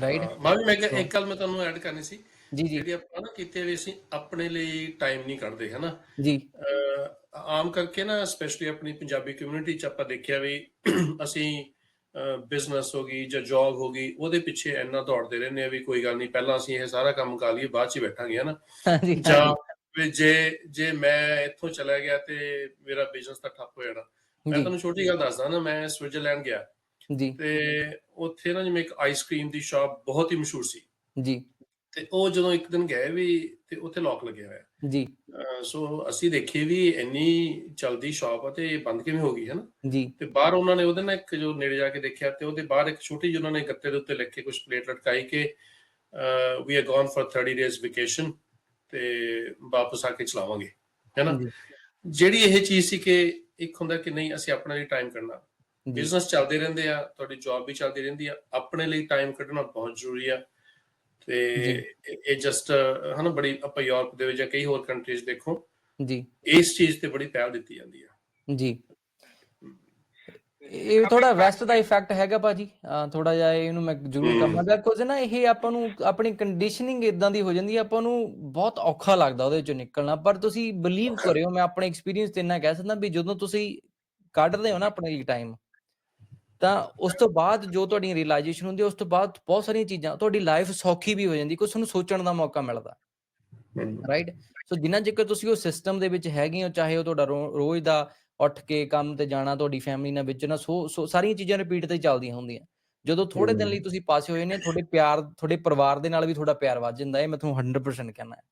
Right ਮੈਂ ਵੀ ਮੈਂ ਇੱਕ ਗੱਲ ਮੈਂ ਤੁਹਾਨੂੰ ਐਡ ਕਰਨੀ ਸੀ। ਜੀ ਜੀ। ਜਿਹੜੀ ਆਪਾਂ ਨਾ ਕਿਤੇ ਵੀ ਅਸੀਂ ਆਪਣੇ ਲਈ ਟਾਈਮ ਨਹੀਂ ਕੱਢਦੇ ਹਨਾ? ਜੀ। ਆਮ ਕਰਕੇ ਨਾ ਸਪੈਸ਼ਲੀ ਆਪਣੀ ਪੰਜਾਬੀ ਕਮਿਊਨਿਟੀ ਚ ਆਪਾਂ ਦੇਖਿਆ ਵੀ ਅਸੀਂ ਬਿਜ਼ਨਸ ਹੋ ਗਈ ਜਾਂ ਜੌਬ ਹੋ ਗਈ ਉਹਦੇ ਪਿੱਛੇ ਇੰਨਾ ਦੌੜਦੇ ਰਹਿੰਦੇ ਆ ਵੀ ਕੋਈ ਗੱਲ ਨਹੀਂ ਪਹਿਲਾਂ ਅਸੀਂ ਇਹ ਸਾਰਾ ਕੰਮ ਕਰ ਲਈਏ ਬਾਅਦ ਚ ਬੈਠਾਂਗੇ ਹਨਾ? ਜਾਂ ਵੀ ਜੇ ਜੇ ਮੈਂ ਇੱਥੋਂ ਚਲਾ ਗਿਆ ਤੇ ਮੇਰਾ ਬਿਜ਼ਨਸ ਤਾਂ ਠੱਪ ਹੋ ਜਾਣਾ। ਮੈਂ ਤੁਹਾਨੂੰ ਛੋਟੀ ਗੱਲ ਦੱਸਦਾ ਨਾ ਮੈਂ ਸਵਿਟਜ਼ਰਲੈਂਡ ਗਿਆ। ਜੀ। ਤੇ ਉੱਥੇ ਨਾ ਜਿਵੇਂ ਇੱਕ ਆਈਸਕ੍ਰੀਮ ਦੀ ਸ਼ਾਪ ਬਹੁਤ ਹੀ ਮਸ਼ਹੂਰ ਸੀ। ਜੀ। ਤੇ ਉਹ ਜਦੋਂ ਇੱਕ ਦਿਨ ਗਏ ਵੀ ਤੇ ਉੱਥੇ ਲੌਕ ਲੱਗਿਆ ਹੋਇਆ। ਜੀ। ਸੋ ਅਸੀਂ ਦੇਖੀ ਵੀ ਇੰਨੀ ਚਲਦੀ ਸ਼ਾਪ ਆ ਤੇ ਬੰਦ ਕਿਵੇਂ ਹੋ ਗਈ ਹੈ ਨਾ ਜੀ। ਤੇ ਬਾਹਰ ਉਹਨਾਂ ਨੇ ਉਹਦੇ ਨਾਲ ਇੱਕ ਜੋ ਨੇੜੇ ਜਾ ਕੇ ਦੇਖਿਆ ਤੇ ਉਹਦੇ ਬਾਹਰ ਇੱਕ ਛੋਟੀ ਜਿਹੀ ਉਹਨਾਂ ਨੇ ਗੱਤੇ ਦੇ ਉੱਤੇ ਲਿਖ ਕੇ ਕੁਝ ਪਲੇਟ ਲਟਕਾਈ ਕਿ we are gone for 30 days vacation ਤੇ ਵਾਪਸ ਆ ਕੇ ਚਲਾਵਾਂਗੇ ਹੈ ਨਾ ਜਿਹੜੀ ਇਹ ਚੀਜ਼ ਸੀ ਕਿ ਇੱਕ ਹੁੰਦਾ ਕਿ ਨਹੀਂ ਅਸੀਂ ਆਪਣੇ ਲਈ ਟਾਈਮ ਜੀ ਬਿਜ਼ਨਸ ਚੱਲਦੇ ਰਹਿੰਦੇ ਆ ਤੁਹਾਡੀ ਜੌਬ ਵੀ ਚੱਲਦੀ ਰਹਿੰਦੀ ਆ ਆਪਣੇ ਲਈ ਟਾਈਮ ਕੱਢਣਾ ਬਹੁਤ ਜ਼ਰੂਰੀ ਆ। ਤੇ। ਇਹ- ਜਸਟ ਹਨਾ ਬੜੀ ਆਪਾਂ ਯੂਰਪ ਦੇ ਵਿੱਚ ਜਾਂ ਕਈ ਹੋਰ ਕੰਟਰੀਜ਼ ਦੇਖੋ ਜੀ। ਇਸ ਚੀਜ਼ ਤੇ ਬੜੀ ਪਹਿਲ ਦਿੱਤੀ ਜਾਂਦੀ ਆ। ਜੀ। ਇਹ ਥੋੜਾ ਵੈਸਟ ਦਾ ਇਫੈਕਟ ਹੈਗਾ ਭਾਜੀ। ਥੋੜਾ ਜਿਹਾ ਇਹਨੂੰ ਮੈਂ ਜ਼ਰੂਰ। ਕਹਾਂਗਾ ਕੁਝ ਨਾ ਇਹ ਆਪਾਂ ਨੂੰ ਆਪਣੀ ਕੰਡੀਸ਼ਨਿੰਗ ਇਦਾਂ ਦੀ ਹੋ ਜਾਂਦੀ ਹੈ ਆਪਾਂ ਨੂੰ ਬਹੁਤ ਔਖਾ ਲੱਗਦਾ ਉਹਦੇ ਚੋਂ ਨਿਕਲਣਾ। ਪਰ ਤੁਸੀਂ ਬਲੀਵ ਕਰਿਓ ਮੈਂ ਆਪਣੇ ਐਕਸਪੀਰੀਅੰਸ ਤੇ ਇੰਨਾ ਕਹਿ ਸਕਦਾ ਵੀ ਜਦੋਂ ਤੁਸੀਂ ਕੱਢਦੇ ਹੋ ਨਾ ਆਪਣੇ ਲਈ ਟਾਈਮ ਤਾਂ ਉਸ ਤੋਂ ਬਾਅਦ ਜੋ ਤੁਹਾਡੀ ਰਿਅਲਾਈਜੇਸ਼ਨ ਹੁੰਦੀ ਹੈ ਉਸ ਤੋਂ ਬਾਅਦ ਬਹੁਤ ਸਾਰੀਆਂ ਚੀਜ਼ਾਂ ਤੁਹਾਡੀ ਲਾਈਫ ਸੌਖੀ ਵੀ ਹੋ ਜਾਂਦੀ ਕੁਝ ਤੁਹਾਨੂੰ ਸੋਚਣ ਦਾ ਮੌਕਾ ਮਿਲਦਾ। ਰਾਈਟ ਸੋ ਜਿੰਨਾ ਚਿਰ ਤੁਸੀਂ ਉਹ ਸਿਸਟਮ ਦੇ ਵਿੱਚ ਹੈਗੇ ਹੋ ਚਾਹੇ ਉਹ ਤੁਹਾਡਾ ਰੋਜ਼ ਦਾ ਉੱਠ ਕੇ ਕੰਮ ਤੇ ਜਾਣਾ ਤੁਹਾਡੀ ਫੈਮਿਲੀ ਨਾਲ ਵਿੱਚ ਨਾ ਸੋ ਸਾਰੀਆਂ ਚੀਜ਼ਾਂ ਰਿਪੀਟ ਤੇ ਚੱਲਦੀਆਂ ਹੁੰਦੀਆਂ। ਜਦੋਂ ਥੋੜੇ ਦਿਨ ਲਈ ਤੁਸੀਂ ਪਾਸੇ ਹੋਏ ਨੇ ਤੁਹਾਡੇ ਪਿਆਰ ਤੁਹਾਡੇ ਪਰਿਵਾਰ ਦੇ ਨਾਲ ਵੀ ਤੁਹਾਡਾ ਪਿਆਰ ਵੱਧ ਜਾਂਦਾ ਹੈ ਮੈਂ ਤੁਹਾਨੂੰ 100% ਕਹਿਣਾ ਹੈ